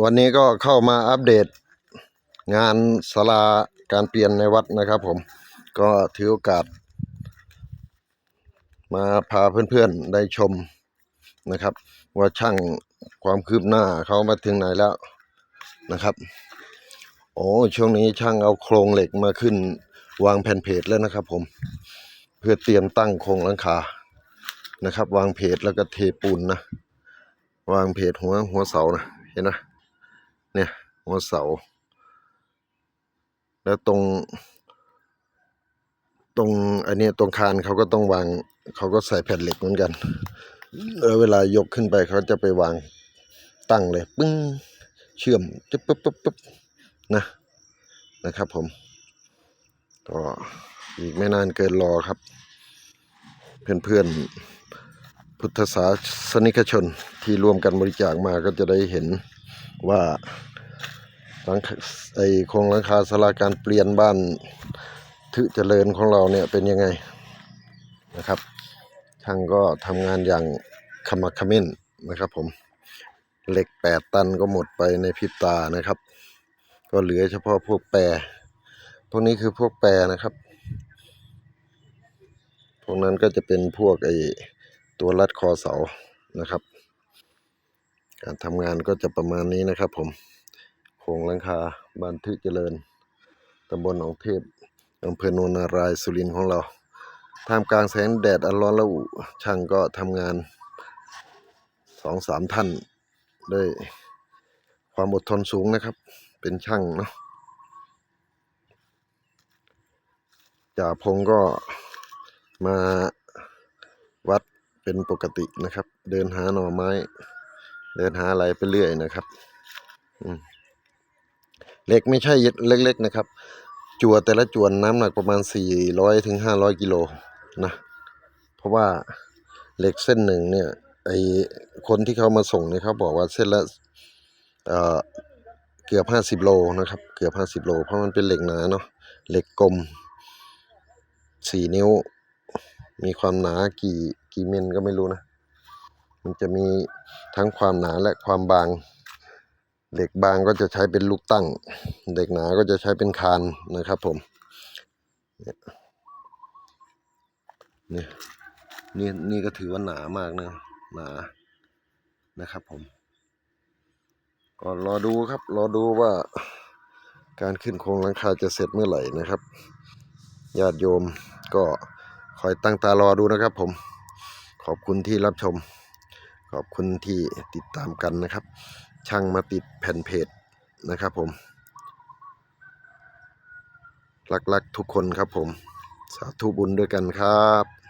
วันนี้ก็เข้ามาอัปเดต งานศาลาการเปลี่ยนในวัดนะครับผม ก็ถือโอกาส มาพาเพื่อนๆได้ชมนะครับ ว่าช่างความคืบหน้าเขามาถึงไหนแล้วนะครับ โอ้ช่วงนี้ช่างเอาโครงเหล็กมาขึ้น วางแผ่นเพจแล้วนะครับผม เพื่อเตรียมตั้งโครงหลังคานะครับ วางเพจแล้วก็เทปูนนะ วางเพจหัวหัวเสานะ เห็นไหม เนี่ย หัวเสา แล้วตรง ตรงอันนี้ตรงคานเขาก็ต้องวาง เขาก็ใส่แผ่นเหล็กเหมือนกันแล้วเวลายกขึ้นไปเขาจะไปวางตั้งเลยปึ้งเชื่อมจุ๊บปุ๊บปุ๊บปุ๊บนะนะครับผมก็อีกไม่นานเกินรอครับ เพื่อนๆ พุทธศาสนิกชนที่ร่วมกันบริจาคมาก็จะได้เห็นว่าหลังไอโครงหลังคาสลาการเปลี่ยนบ้านทึเจริญของเราเนี่ยเป็นยังไงนะครับช่างก็ทำงานอย่างขมักขม้นนะครับผมเหล็กแปดตันก็หมดไปในพริบตานะครับ ก็เหลือเฉพาะพวกแปรพวกนี้คือพวกแปรนะครับ พวกนั้นก็จะเป็นพวกไอ ตัวรัดคอเสานะครับ การทำงานก็จะประมาณนี้นะครับ ผมโครงหลังคาบ้านทึกเจริญตำบลหนองเทพอำเภอโนนารายสุรินทร์ของเราท่ามกลางแสงแดดอันร้อนระอุช่างก็ทำงานสองสามท่านด้วยความอดทนสูงนะครับ เป็นช่างเนาะจ่าพงก็มา เป็นปกตินะครับ เดินหาหน่อไม้ เดินหาอะไรไปเรื่อยนะครับเหล็กไม่ใช่เล็กๆนะครับ จั่วแต่ละจวนน้ำหนักประมาณ 400ถึง500กิโลนะเพราะว่าเหล็กเส้นหนึ่งเนี่ยไอคนที่เขามาส่งเนี่ยเขาบอกว่าเส้นละเอ่อเกือบห้าสิบโลนะครับ เกือบห้าสิบโล เพราะมันเป็นเหล็กหนาเนาะเหล็กกลมสี่นิ้ว มีความหนากี่ กี่มิลก็ไม่รู้นะ มันจะมีทั้งความหนาและความบาง เหล็กบางก็จะใช้เป็นลูกตั้ง เหล็กหนาก็จะใช้เป็นคานนะครับผมเนี่ยนี่นี่ก็ถือว่าหนามากนะ หนานะครับผม ก็รอดูครับ รอดูว่าการขึ้นโครงหลังคาจะเสร็จเมื่อไหร่นะครับญาติโยมก็คอยตั้งตารอดูนะครับผม ขอบคุณที่รับชม ขอบคุณที่ติดตามกันนะครับ ช่างมาติดแผ่นเพจนะครับผมรักๆทุกคนครับผม สาธุบุญด้วยกันครับ